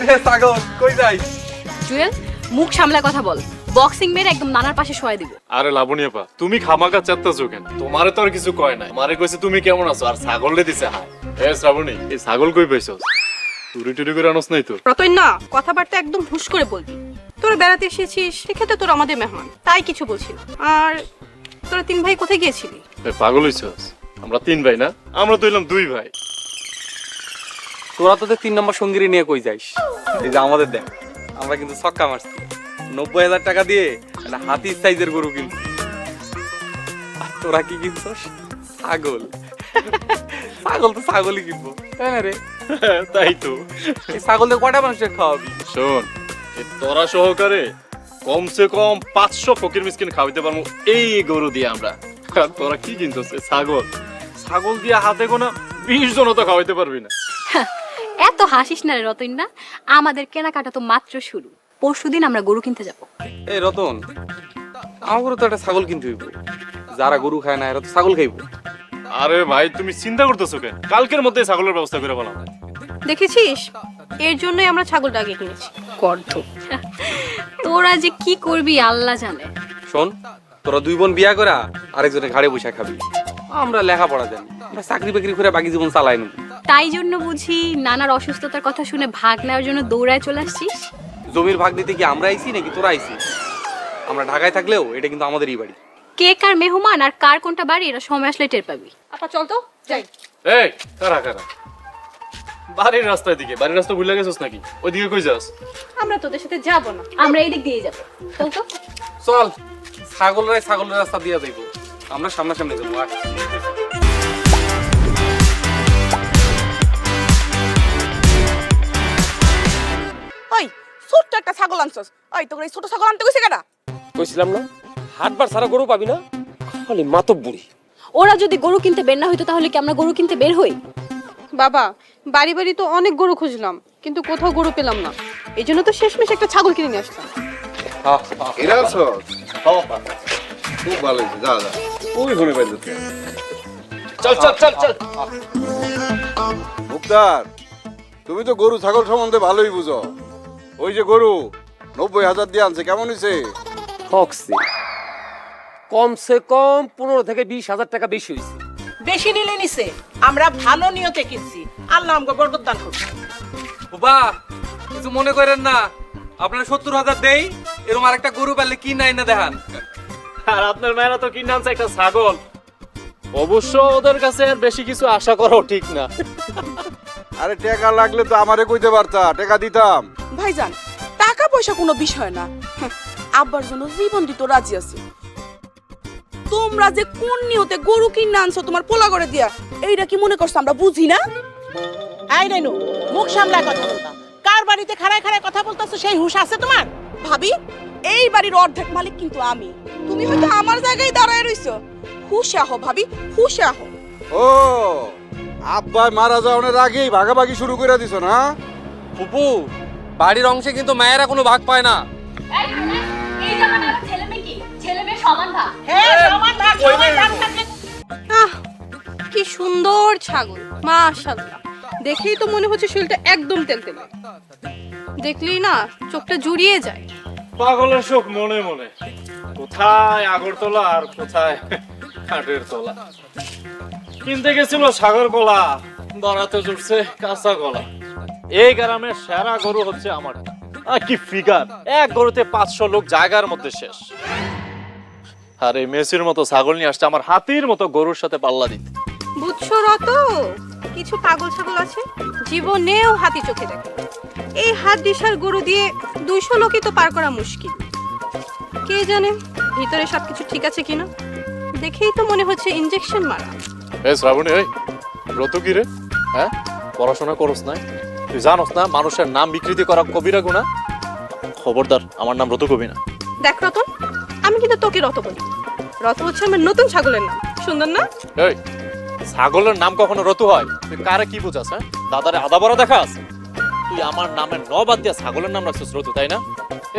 কিরে ছাগল কই যাই জুয়েল মুখ সামলায় কথা বল। বক্সিং মেরে একদম নানার পাশে শোয়া দিব। আরে তুমি খামাকা কেন? তোমারে তো আর কিছু কয় নাই। কইছে তুমি কেমন আছো? আর ছাগলে দিছে হাই এ শ্রাবণী এই ছাগল কই পাইছস চুরি টুরি করে আনস নাই তো? রতন না কথাবার্তা একদম হুশ করে বলবি। তোরা বেড়াতে এসেছিস সেক্ষেত্রে তোর আমাদের মেহমান। তাই কিছু বলছি না। আর তোরা তিন ভাই কোথায় গিয়েছিলি? এ, পাগল হইছস? আমরা তিন ভাই না? আমরা তো হইলাম দুই ভাই। তোরা তোদের তিন নম্বর সঙ্গীরে নিয়ে কই যাইস? এই যে আমাদের দেখ আমরা কিন্তু ছক্কা মারছি। নব্বই হাজার টাকা দিয়ে একটা হাতির সাইজের গরু কিনছি আর তোরা কি কিনছস? ছাগল। ছাগল তো ছাগলই কিনবো। তাই না রে? তাই তো। এই ছাগল দিয়ে কটা মানুষের খাওয়াবি? শোন তোরা সহকারে কমসে কম পাঁচশো ফকির মিসকিন খাওয়াইতে পারব এই গরু দিয়ে আমরা। তোরা কি কিনছস? ছাগল। ছাগল দিয়ে হাতে গোনা বিশ জন তো খাওয়াইতে পারবি না। এত হাসিস না রে রতন না আমাদের কেনাকাটা তো মাত্র শুরু। পরশুদিন আমরা গরু কিনতে যাব। এই রতন আমারও তো একটা ছাগল কিনতে হইব। যারা গরু খায় না এরা তো ছাগল খাইবো। আরে ভাই তুমি চিন্তা করতেছো কেন? কালকের মধ্যে ছাগলের ব্যবস্থা করে বলা। দেখেছিস? এর জন্যই আমরা ছাগলটা আগে কিনেছি। গর্ধ। তোরা যে কি করবি আল্লাহ জানে। শোন তোরা দুই বোন বিয়া করা আরেকজনের ঘাড়ে বসে খাবি। আমরা লেখাপড়া জানি আমরা চাকরি বাকরি করে বাকি জীবন চালাই নেব। তাই জন্য বুঝি নানার অসুস্থতার কথা শুনে ভাগ নেওয়ার জন্য দৌড়ায় চলে আসছিস? জমির ভাগ দিতে কি আমরা আইছি নাকি তোরা আইছি আমরা ঢাকায় থাকলেও এটা কিন্তু আমাদেরই বাড়ি। কে কার মেহমান আর কার কোনটা বাড়ি এরা সময় আসলে টের পাবি। আপা চল তো যাই। এই কারা কারা? বাড়ির রাস্তার দিকে বাড়ির রাস্তা ভুলে গেছিস নাকি? ওইদিকে কই যাস? আমরা তোদের সাথে যাব না। আমরা এই দিক দিয়ে যাব। চল তো। চল ছাগলরাই ছাগলের রাস্তা দিয়ে যাইব। আমরা সামনাসামনি যাব আয়। একটা ছাগল আনছস। ওই তোকে এই ছোট ছাগল আনতে কইছে কেডা? কইছিলাম না হাটবার সারা গরু পাবি না খালি মাতব বুড়ি। ওরা যদি গরু কিনতে বের না হইতো তাহলে কি আমরা গরু কিনতে বের হই? বাবা বাড়ি বাড়ি তো অনেক গরু খুঁজলাম কিন্তু কোথাও গরু পেলাম না। এই জন্য তো শেষমেশ একটা ছাগল কিনে নিয়ে আসলাম। আহ, আহ। এরা আছো খুব ভালো হয়েছে যা যা। ওই ফোনে পাইল চল চল চল চল। মুক্তার তুমি তো গরু ছাগল সম্বন্ধে ভালোই বুঝো। ওই যে গরু নব্বই হাজার দিয়ে আনছে কেমন হয়েছে ঠকছে কমসে কম পনেরো থেকে বিশ হাজার টাকা বেশি হয়েছে বেশি নিলে নিছে। আমরা ভালো নিয়তে কিনছি। আল্লাহ আমাকে বরকত দান করছে বাবা কিছু মনে করেন না। আপনার সত্তর হাজার দেই এরকম আরেকটা গরু পারলে কি নাই না দেখান। আর আপনার মেয়েরা তো কিনে আনছে একটা ছাগল। অবশ্য ওদের কাছে আর বেশি কিছু আশা করো ঠিক না। আরে টাকা লাগলে তো আমারে কইতে পারতা টাকা দিতাম। ভাইজান টাকা পয়সা কোনো বিষয় না। হ্যাঁ, আব্বার জন্য জীবন দিতে রাজি আছে। তোমরা যে কোন নিয়তে গরু কিনে আনছো তোমার পোলা করে দিয়া এইটা কি মনে করছ আমরা বুঝি না? আই রেনু মুখ সামলায় কথা বলতা কার বাড়িতে খাড়ায় খাড়ায় কথা বলতেছো সেই হুশ আছে তোমার? ভাবি এই বাড়ির অর্ধেক মালিক কিন্তু আমি। তুমি হয়তো আমার জায়গায় দাঁড়ায় রইছো। হুশে আহো ভাবি হুশে আহো। ও আব্বাই মারা যাওয়ার আগেই ভাগাভাগি শুরু করে দিছো না? ফুপু বাড়ির অংশে কিন্তু মায়েরা কোনো ভাগ পায় না। কি? ছেলে মেয়ে সমান ভাগ। হ্যাঁ সমান ভাগ সমান ভাগ থাকলে আহ কি সুন্দর ছাগল মাশাআল্লাহ। দেখেই তো মনে হচ্ছে শরীরটা একদম তেলতেলে। দেখলেই না চোখটা জুড়িয়ে যায়। পাগলের শোক মনে মনে। কোথায় আগরতলা আর কোথায় কাঠের তলা? কিনতে গেছিল সাগর কলা। দরাতে জুটছে কাঁচা কলা। এই গ্রামের সেরা গরু হচ্ছে আমার। কি ফিগার এক গরুতে পাঁচশো লোক জায়গার মধ্যে শেষ। আর এই মেসির মতো ছাগল নিয়ে আসছে আমার হাতির মতো গরুর সাথে পাল্লা দিতে। বুঝছ রত কিছু পাগল ছাগল আছে জীবনেও হাতি চোখে দেখে। এই হাত দিশার গরু দিয়ে দুইশো লোকই তো পার করা মুশকিল। কে জানে ভিতরে সবকিছু ঠিক আছে কিনা? দেখেই তো মনে হচ্ছে ইনজেকশন মারা। এই শ্রাবণী এই ব্রত কি রে? হ্যাঁ? পড়াশোনা করস না? তুই জানোস না মানুষের নাম বিকৃতি করা কবিরা গুণা খবরদার আমার নাম ব্রত কবি না। দেখ রতন আমি কিন্তু তোকে রত বলি। রত হচ্ছে আমার নতুন ছাগলের নাম। সুন্দর না? এই ছাগলের নাম কখনো রতু হয়? তুই কারে কি বুঝাস হ্যাঁ? দাদারে আদা বড় দেখাস তুই আমার নামের ন বাদ দিয়া ছাগলের নাম রাখছিস রতু তাই না?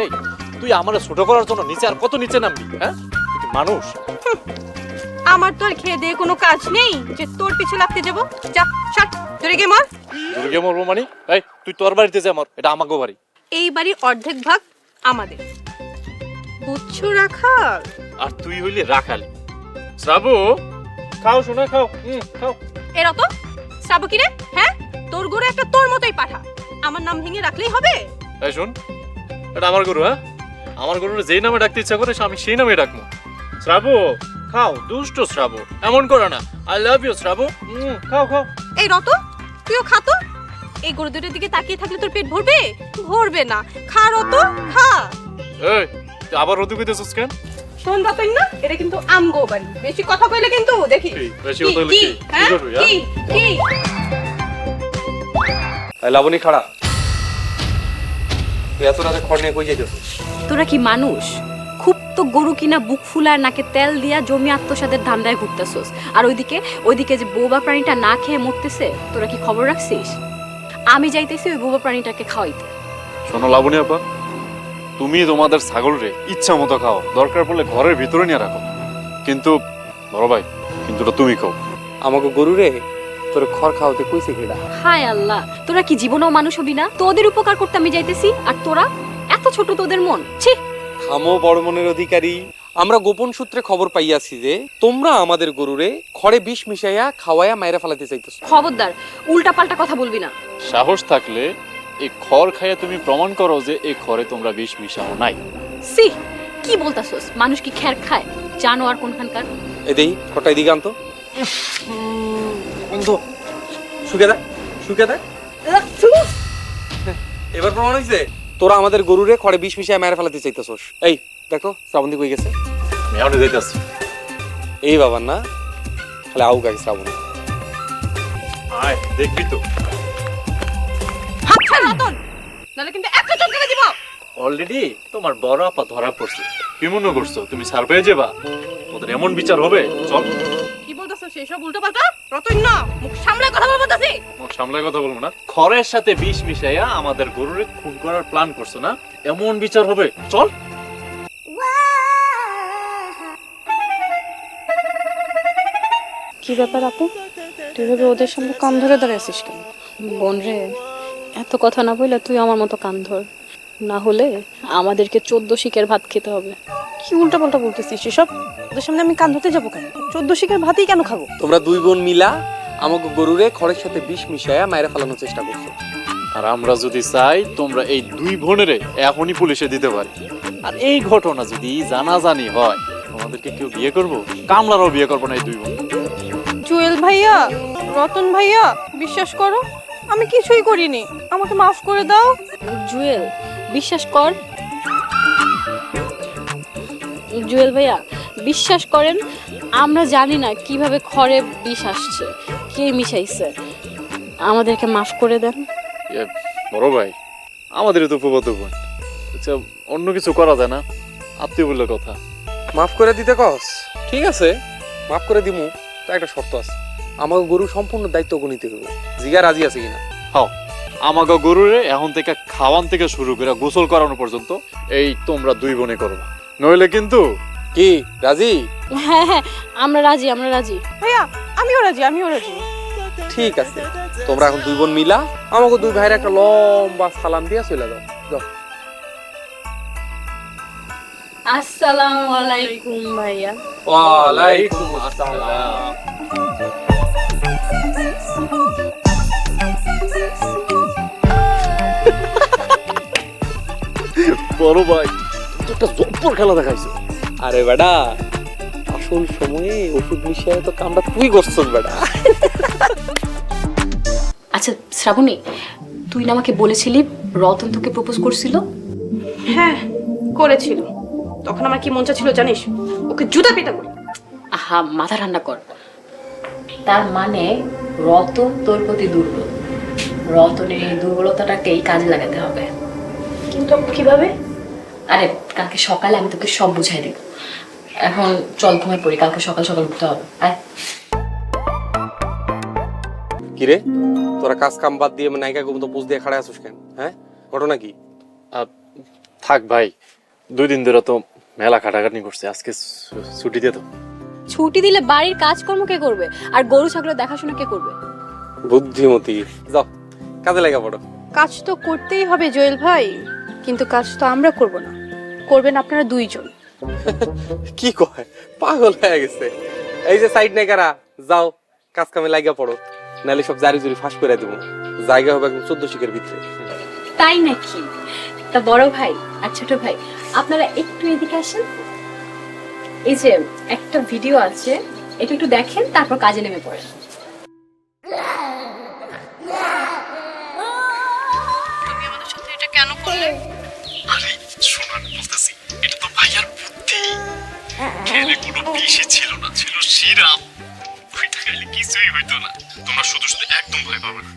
এই তুই আমার ছোট করার জন্য নিচে আর কত নিচে নামবি হ্যাঁ? তুই মানুষ? আমার তো আর খেয়ে দিয়ে কোনো কাজ নেই যে তোর পিছে লাগতে যাব। যা শাট ধরে গে মার। দুর্গে মরবো মানে? এই তুই তোর বাড়িতে যা আমার এটা আমাকে বাড়ি। এই বাড়ির অর্ধেক ভাগ আমাদের। বুঝছ রাখাল? আর তুই হইলি রাখালি। শ্রাবু খাও শোনা খাও হুম খাও। এরা তো শ্রাবো কি রে হ্যাঁ? তোর গরু একটা তোর মতোই পাঠা। আমার নাম ভেঙে রাখলেই হবে? এই শোন এটা আমার গরু হ্যাঁ? আমার গরুর যেই নামে ডাকতে ইচ্ছা করে আমি সেই নামে ডাকবো। শ্রাবু খাও দুষ্ট শ্রাবু এমন করো না। আই লাভ ইউ শ্রাবু হুম খাও খাও। এই রত তুইও খা তো। এই গরু দুটোর দিকে তাকিয়ে থাকলে তোর পেট ভরবে? ভরবে না। খা রত খা। এই তুই আবার রদু কইতেছিস কেন? শোন রতন না? এটা কিন্তু আমগো বাড়ি। বেশি কথা কইলে কিন্তু দেখি। কি? বেশি কথা হইলে কি? কি? কি হ্যাঁ? হ্যাঁ? এই লাবণী খাড়া। তুই এত রাতে খড় নিয়ে কই যাইতেছিস? তোরা কি মানুষ? গরু কিনা বুক ফুলার নাকে তেল দিয়া জমি আত্মসাদের ধান্দায় ঘুরতেছস। আর ওইদিকে ওইদিকে যে বোবা প্রাণীটা না খেয়ে মরতেছে তোরা কি খবর রাখছিস? আমি যাইতেছি ওই বোবা প্রাণীটাকে খাওয়াইতে। শোনো লাবণী আপা তুমি তোমাদের ছাগল রে ইচ্ছা মতো খাও দরকার পড়লে ঘরের ভিতরে নিয়ে রাখো। কিন্তু বড় ভাই কিন্তু তুমি খাও। আমাকে গরু রে তোর খড় খাওয়াতে কইছে কিডা? হায় আল্লাহ তোরা কি জীবনেও মানুষ হবি না? তোদের উপকার করতে আমি যাইতেছি আর তোরা? এত ছোট তোদের মন ছি! থামো বড় মনের অধিকারী। আমরা গোপন সূত্রে খবর পাইয়াছি যে তোমরা আমাদের গরুরে খড়ে বিষ মিশাইয়া খাওয়াইয়া মাইরা ফেলাতে চাইতেছ। খবরদার উল্টা পাল্টা কথা বলবি না। সাহস থাকলে এই খড় খাইয়া তুমি প্রমাণ করো যে এই খড়ে তোমরা বিষ মিশাও নাই। সি কি বলতাছস? মানুষ কি খ্যার খায়? জানো আর কোনখানকার? এই দেই খড়টা এদিকে আনতো। বন্ধু শুকে দেখ শুকে দেখ এবার প্রমাণ হইছে? তোরা আমাদের গরুরে খড়ে বিষ মিশিয়ে মাইরা ফেলাতে চাইতেছস। এই দেখো শ্রাবন্তী কই গেছে? এই বাবার না? খালি আউ গাই শ্রাবণী আয় দেখবি তো। হাত রতন। নাহলে কিন্তু একটা চটকে দিব। অলরেডি তোমার বড় আপা ধরা পড়ছে। কি মনে করছ? তুমি সার পেয়ে যাবা ওদের এমন বিচার হবে? চল। কি উল্টো পাল্টা? রতন না মুখ সামলে কথা বলতাছি মুখ সামলায় কথা বলব না। খড়ের সাথে বিষ মিশাইয়া আমাদের গরুরে খুন করার প্ল্যান করছ না? এমন বিচার হবে। চল। কি ব্যাপার আপু? তুই ভেবে ওদের সামনে কান ধরে দাঁড়িয়েছিস কেন? বোন রে এত কথা না বললে তুই আমার মতো কান ধর। না হলে আমাদেরকে চোদ্দ শিকের ভাত খেতে হবে। কি উল্টা পাল্টা বলতেছিস এসব? ওদের সামনে আমি কান ধরতে যাব কেন? চোদ্দ শিখের ভাতই কেন খাব? তোমরা দুই বোন মিলা আমাকে গরুরে খড়ের সাথে বিষ মিশাইয়া মাইরা ফেলানোর চেষ্টা করছ। আর আমরা যদি চাই তোমরা এই দুই বোনেরে এখনই পুলিশে দিতে পারি। আর এই ঘটনা যদি জানাজানি হয় তোমাদেরকে কেউ বিয়ে করব? কামলারও বিয়ে করব না এই দুই বোন। জুয়েল ভাইয়া রতন ভাইয়া বিশ্বাস করো আমি কিছুই করিনি। আমাকে মাফ করে দাও। জুয়েল বিশ্বাস কর। জুয়েল ভাইয়া বিশ্বাস করেন আমরা জানি না কীভাবে খড়ে বিষ আসছে কে মিশাইছে। আমাদেরকে মাফ করে দেন। বড় ভাই আমাদের তো বোন আচ্ছা অন্য কিছু করা যায় না। আপনি বললে কথা। মাফ করে দিতে কস? ঠিক আছে। মাফ করে দিমু তা একটা শর্ত আছে। আমাকে গরু সম্পূর্ণ দায়িত্ব নিতে হবে জিগা রাজি আছে কিনা? হাও। আমাকে গরুরে এখন থেকে খাওয়ান থেকে শুরু করে গোসল করানো পর্যন্ত এই তোমরা দুই বোনে করবা। নইলে কিন্তু কি রাজি? হ্যাঁ হ্যাঁ আমরা রাজি আমরা রাজি। ভাইয়া আমিও রাজি আমিও রাজি। ঠিক আছে তোমরা এখন দুই বোন মিলা আমাকে দুই ভাইয়ের একটা লম্বা সালাম দিয়া চলে যাও। যাও। আসসালামু আলাইকুম ভাইয়া। ওয়ালাইকুম আসসালাম। বড় ভাই তো একটা জব্বর খেলা দেখাইছো। আরে বেটা আসল সময়ে ওষুধ মিশিয়ে তো কামটা তুই করছস বেটা। আচ্ছা শ্রাবণী তুই না আমাকে বলেছিলি রতন তোকে প্রপোজ করছিল? হ্যাঁ করেছিল। তখন আমার কি মন ছিল জানিস? ওকে জুতা পিটা করি। আহা মাথা ঠান্ডা কর। তার মানে রতন তোর প্রতি দুর্বল। রতনের এই দুর্বলতাটাকেই কাজে লাগাতে হবে। কিন্তু কীভাবে? আরে কালকে সকালে আমি তোকে সব বুঝাই দেব। এখন চল ঘুমাই পড়ি কালকে সকাল সকাল উঠতে হবে। আয়। কিরে তোরা কাজ কাম বাদ দিয়ে নায়িকা গোবিন্দ পোজ দিয়ে খাড়া আছিস কেন? হ্যাঁ? ঘটনা কি? আহ, থাক ভাই দুই দিন ধরে তো মেলা খাটাখাটনি করছে আজকে ছুটি দিয়ে তো। ছুটি দিলে বাড়ির কাজকর্ম কে করবে? আর গরু ছাগলের দেখাশোনা কে করবে? বুদ্ধিমতী। যাও কাজে লাগা পড়ো। কাজ তো করতেই হবে জুয়েল ভাই কিন্তু কাজ তো আমরা করব না। করবেন আপনারা দুইজন। কি কয়? পাগল হয়ে গেছে। এই যে সাইড নেকারা যাও কাজ কামে লাগিয়া পড়ো। নাহলে সব জারি জুরি ফাঁস করে দেবো। জায়গা হবে একদম চোদ্দ শিখের ভিতরে। তাই নাকি? তা বড় ভাই আর ছোট ভাই আপনারা একটু এদিকে আসেন। এই যে একটা ভিডিও আছে এটা একটু দেখেন তারপর কাজে নেমে পড়েন। শোনার খেলে কোনো বিষই ছিল না ছিল সিরাপ। ওইটা খাইলে কিছুই হইতো না। তোমরা শুধু শুধু একদম ভয় পাবে না।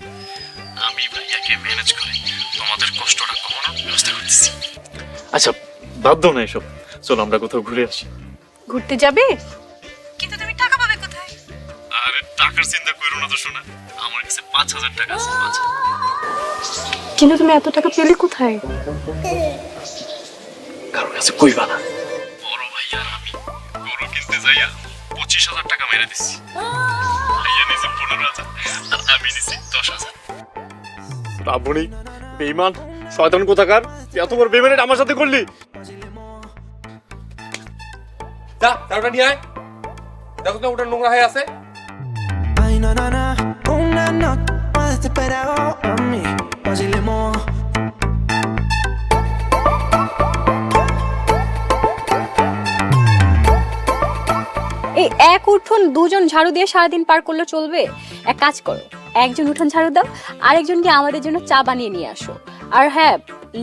আমি ভাইয়াকে ম্যানেজ করে। তোমাদের কষ্টটা কমানোর ব্যবস্থা করতেছি। আচ্ছা বাদ দাও না এসব। চলো আমরা কোথাও ঘুরে আসি। ঘুরতে যাবে? কিন্তু তুমি টাকা পাবে কোথায়? আরে টাকার চিন্তা করো না তো শোনা আমার কাছে পাঁচ হাজার টাকা আছে পাঁচ হাজার। কিন্তু তুমি এত টাকা পেলে কোথায়? কারোর কাছে কইবা না। কিনতে যাইয়া পঁচিশ হাজার টাকা মেরে ভাইয়া নিছে পনেরো হাজার আর আমি নিছি দশ হাজার রাবণী বেইমান শয়তান কোথাকার এত বড় বেইমানের আমার সাথে করলি যা তারটা নিয়ে আয় দেখো তো ওটা নোংরা হয়ে আছে Ay, no, no, এই এক উঠোন দুজন ঝাড়ু দিয়ে সারাদিন পার করলে চলবে? এক কাজ করো একজন উঠোন ঝাড়ু দাও আরেকজনকে আমাদের জন্য চা বানিয়ে নিয়ে আসো। আর হ্যাঁ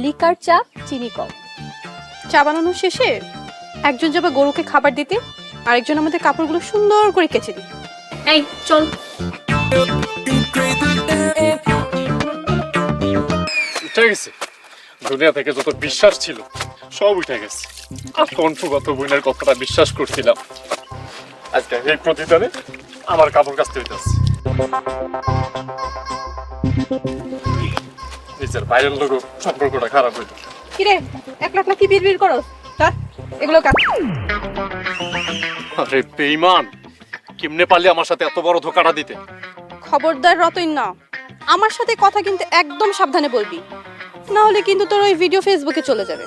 লিকার চা চিনি কম। চা বানানো শেষে একজন যাবে গরুকে খাবার দিতে আরেকজন আমাদের কাপড়গুলো সুন্দর করে কেচে দিবে এই চল। উঠে গেছে। দুনিয়া থেকে যত বিশ্বাস ছিল সব উঠে গেছে। আর কণ্ঠগত বইনের কথাটা বিশ্বাস করছিলাম। আজকে এই প্রতিদানে আমার কাপড় কাচতে হইতেছে। নিজের বাইরের লোক সম্পর্কটা খারাপ হইতো। কিরে এক লাখ কি বিড় বিড় করো তার এগুলো কাজ আরে বেইমান কেমনে পারলি আমার সাথে এত বড় ধোকাটা দিতে? খবরদার রতন না আমার সাথে কথা কিন্তু একদম সাবধানে বলবি। না হলে কিন্তু তোর ওই ভিডিও ফেসবুকে চলে যাবে।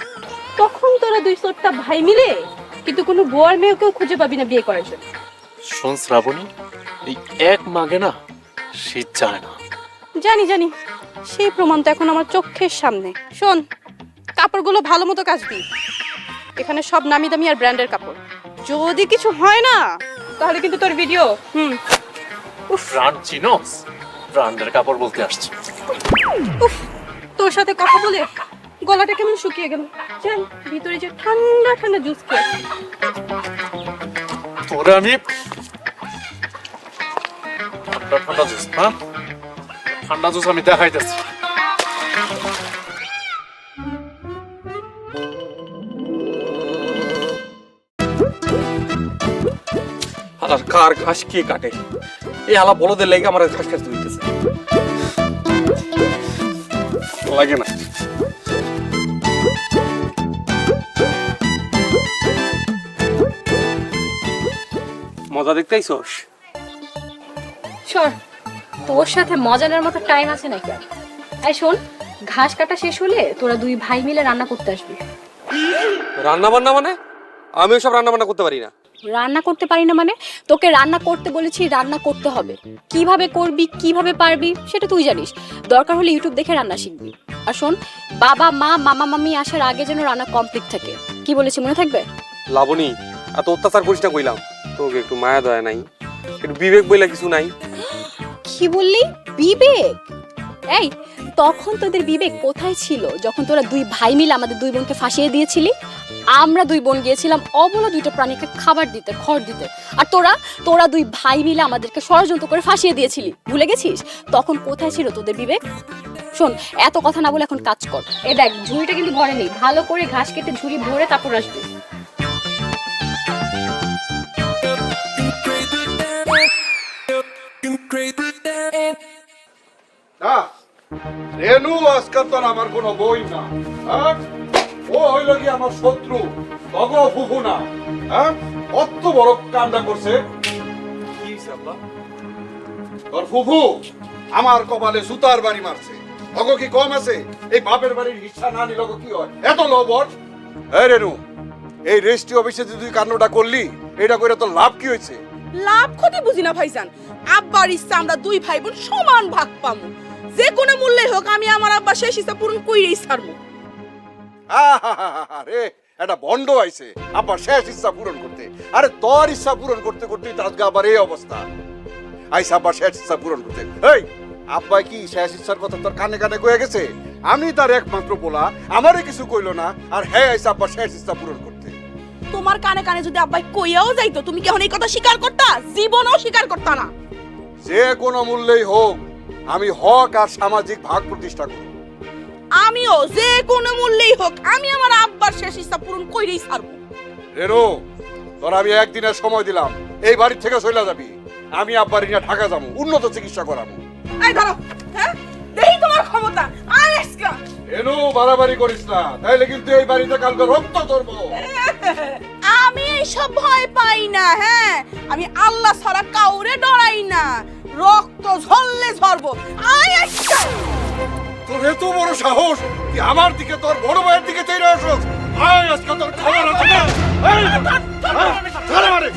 তখন তোরা দুই সোটটা ভাই মিলে কিন্তু কোনো গোয়ার মেয়েকেও খুঁজে পাবি না বিয়ে করার জন্য। শোন শ্রাবণী এই এক মাগে না শীত যায় না। জানি জানি। সেই প্রমাণ তো এখন আমার চোখের সামনে। শোন কাপড়গুলো ভালো মতো কাচবি। এখানে সব নামি দামি আর ব্র্যান্ডের কাপড়। যদি কিছু হয় না তাহলে কিন্তু তোর ভিডিও হুম। ব্রান্ড চিনোস। ব্রান্ডের কাপড় বলতে আসছে। উফ তোর সাথে কথা বলে গলাটা কেমন শুকিয়ে গেল? চল ভিতরে যে ঠান্ডা ঠান্ডা জুস খেয়ে। তোরে আমি ঠান্ডা জুস হ্যাঁ? ঠান্ডা জুস আমি দেখাইতেছি। আর কার ঘাস কে কাটে? এই আলা বলদের লেগে আমার ঘাস কাটতে হইতেছে। লাগে না। মজা দেখতে আইসোস সর তোর সাথে মজানোর মতো টাইম আছে নাকি? আর? এই শোন ঘাস কাটা শেষ হলে তোরা দুই ভাই মিলে রান্না করতে আসবি। রান্না বান্না মানে? আমি সব রান্না বান্না করতে পারি না। রান্না করতে পারি না মানে? তোকে রান্না করতে বলেছি রান্না করতে হবে। কীভাবে করবি কীভাবে পারবি সেটা তুই জানিস। দরকার হলে ইউটিউব দেখে রান্না শিখবি। আর শোন বাবা মা মামা মামি আসার আগে যেন রান্না কমপ্লিট থাকে। কি বলেছি মনে থাকবে? লাবণী এত অত্যাচার করিস না কইলাম। তোকে একটু মায়া দয়া নাই, একটু বিবেক বইলা কিছু নাই। কি বললি? বিবেক? এই, তখন তোদের বিবেক কোথায় ছিল? যখন তোরা দুই ভাই মিলে আমাদের দুই বোনকে ফাঁসিয়ে দিয়েছিলি, আমরা দুই বোন গিয়েছিলাম অবলা দুইটা প্রাণীকে খাবার দিতে, খড় দিতে। আর তোরা তোরা দুই ভাই মিলে আমাদেরকে ষড়যন্ত্র করে ফাঁসিয়ে দিয়েছিলি। ভুলে গেছিস? তখন কোথায় ছিল তোদের বিবেক? শোন, এত কথা না বলে এখন কাজ কর। এ দেখ, ঝুড়িটা কিন্তু ভরে নেই। ভালো করে ঘাস কেটে ঝুড়ি ভরে তারপর আসবি। না রেনু আজকাল তো আমার কোনো বই না হ্যাঁ? ও হইল কি আমার শত্রু তগ ফুফু না হ্যাঁ? কত বড় কামটা করছে। তোর ফুফু আমার কপালে সুতার বাড়ি মারছে। অগ কি কম আছে? এই বাপের বাড়ির ইচ্ছা না নিল কি হয়? এত লবণ। এই রেনু এই রেজিস্ট্রি অফিসে যদি তুই কান্নটা করলি এটা করে তো লাভ কি হয়েছে লাভ ক্ষতি বুঝি না, ভাইজান। আব্বার ইচ্ছা, আমরা দুই ভাই বোন সমান ভাগ পামু। যে কোনো মূল্যে হোক, আমি আমার আব্বা শেষ ইচ্ছা পূরণ কইরেই ছাড়বো। আরে একটা বন্ড আইছে। আবার শেষ ইচ্ছা পূরণ করতে। আরে, তোর ইচ্ছা পূরণ করতে করতে আজকে আবার এই অবস্থা। আইসা আবার শেষ ইচ্ছা পূরণ করতে। এই, আব্বা কি শেষ ইচ্ছার কথা তোর কানে কানে কয়ে গেছে? আমি তার একমাত্র বলা আমারে কিছু কইলো না, আর হ্যাঁ আইসা আবার শেষ ইচ্ছা পূরণ করতে। তোমার কানে কানে যদি আব্বাই কইয়াও যাইতো তুমি কি এখন এই কথা স্বীকার করতা? জীবনও স্বীকার করতা না। যে কোনো মূল্যেই হোক আমি হক আর সামাজিক ভাগ প্রতিষ্ঠা করব আমিও যে কোনো মূল্যেই হোক আমি আমার আব্বার শেষ ইচ্ছা পূরণ কইরেই ছাড়বো। রেনু তোর আমি একদিনের সময় দিলাম। এই বাড়ি থেকে চলে যাবি। আমি আব্বার নিয়ে ঢাকা যাব উন্নত চিকিৎসা করাবো। এই ধরো হ্যাঁ? দেহি তোমার ক্ষমতা আজকা রেনু বাড়াবাড়ি করিস না তাইলে কিন্তু এই বাড়িতে কালকে রক্ত ধরবো। আমি এইসব ভয় পাই না হ্যাঁ? আমি আল্লাহ ছাড়া কাউরে ডরাই না। রক্ত ঝরলে ঝরবো। আয় আজকা তোর এত বড় সাহস তুই আমার দিকে তোর বড় ভাইয়ের দিকে তেরে আসস? আয় আজকে তোর খবর আছে না হ্যাঁ, ধরে। মারে।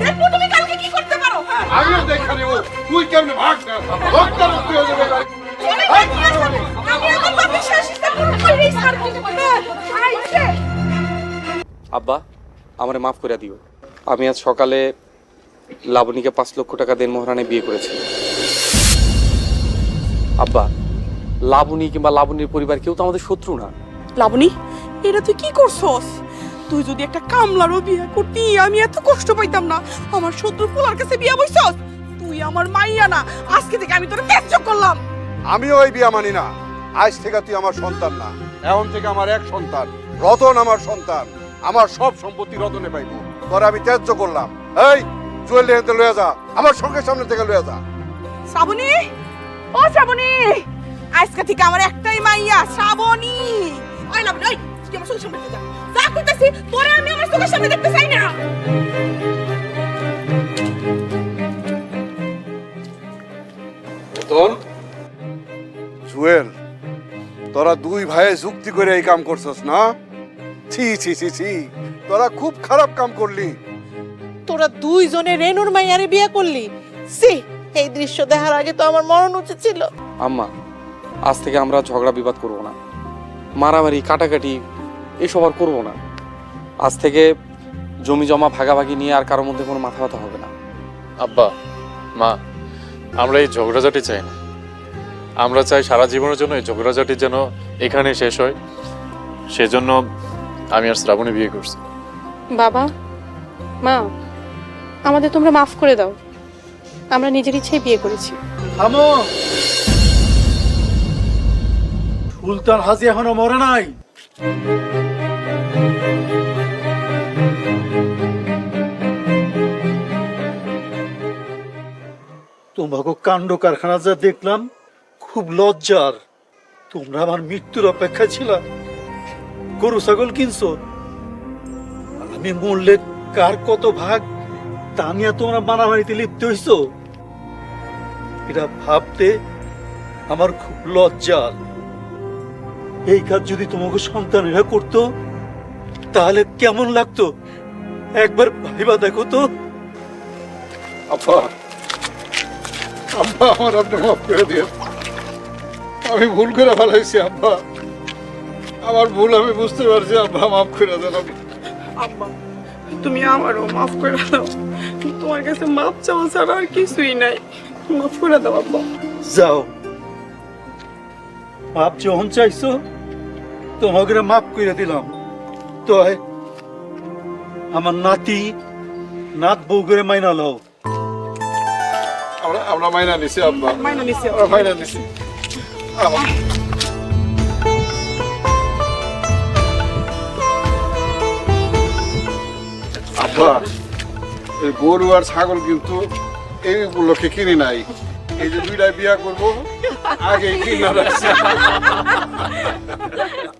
দেখব তুমি কালকে কি করতে পারো। হ্যাঁ। আমিও দেখা নেব। তুই কেমনে ভাগ রক্ত রক্ত হয়ে যাবে। আব্বা, আমারে মাফ করে দিও। আমি আজ সকালে লাবণীকে পাঁচ লক্ষ টাকা দেন মহারানে বিয়ে করেছি। আব্বা, লাবণী কিংবা লাবণীর পরিবার কেউ তো আমাদের শত্রু না। লাবণী এটা তুই কি করছস? তুই যদি একটা কামলারও বিয়ে করতি, আমি এত কষ্ট পাইতাম না। আমার শত্রু পোলার কাছে বিয়ে বসছস তুই আমার মাইয়া না। আজকে থেকে আমি তোর ত্যায্য করলাম। আমিও এই বিয়া মানি না। আজ থেকে তুই আমার সন্তান না। এখন থেকে আমার এক সন্তান। রতন আমার সন্তান। আমার সব সম্পত্তি রতনে পাইব। তোর আমি ত্যায্য করলাম। এই, জুয়েল রেহেতে লয়ে যা। আমার সঙ্গে সামনে থেকে লয়ে যা। শ্রাবণী? ও শ্রাবণী! আজকে থেকে আমার একটাই মাইয়া, শ্রাবণী! ওই লাবণী ওই তুই আমার চোখের সামনে যা। যা কইতাছি, তোরে আমি আমার চোখের সামনে দেখতে চাই না। যুক্তি করে এই কাম করছস না? ছি ছি ছি ছি। তোরা খুব খারাপ কাম করলি। তোরা দুইজনে রেনুর মাইয়ারে বিয়ে করলি? সি এই দৃশ্য দেখার আগে তো আমার মরণ উচিত ছিল। আম্মা আজ থেকে আমরা ঝগড়া বিবাদ করব না। মারামারি কাটাকাটি এসব আর করব না। আজ থেকে জমি জমা ভাগাভাগি নিয়ে আর কারোর মধ্যে কোনো মাথা ব্যথা হবে না। আব্বা মা আমরা এই ঝগড়াঝাটি চাই না। আমরা চাই সারা জীবনের জন্য এই ঝগড়াঝাটি যেন এখানে শেষ হয়। সেজন্য আমি আর শ্রাবণী বিয়ে করছি। বাবা মা আমাদের তোমরা মাফ করে দাও। আমরা নিজের ইচ্ছাই বিয়ে করেছি। থামো! সুলতান হাজি এখনও মরে নাই। তোমাকে কাণ্ড কারখানা যা দেখলাম খুব লজ্জার। তোমরা আমার মৃত্যুর অপেক্ষা ছিল। গরু, ছাগল কিনছো? আমি মরলে কার কত ভাগ? তা নিয়ে তোমরা মারামারিতে লিপ্ত হইছো? এটা ভাবতে আমার খুব লজ্জার। এই কাজ যদি তোমাকে সন্তানেরা করতো, তাহলে কেমন লাগতো? একবার ভাইবা দেখো তো। আব্বা আমার আপনি মাফ করে দিয়ে আমি ভুল করে ফেলাইছি আব্বা। আমার ভুল আমি বুঝতে পারছি আব্বা মাফ করে দেন আব্বা। তুমি আমারও মাফ করে দাও। তোমার কাছে মাপ চাওয়া ছাড়া আর কিছুই নাই। মাফ করে দাও আব্বা। যাও। মাপ যখন চাইছো তোমাকে মাফ করে দিলাম। তো আমার নাতি নাত বউ করে মাইনা লও। আমরা আমরা মাইনা নিছি আব্বা। মাইনা নিছি। আমরা মাইনা নিছি। আব্বা এই গরু আর ছাগল কিন্তু এইগুলোকে কিনে নাই। এই যে দুইটাই বিয়া করব আগে কিনা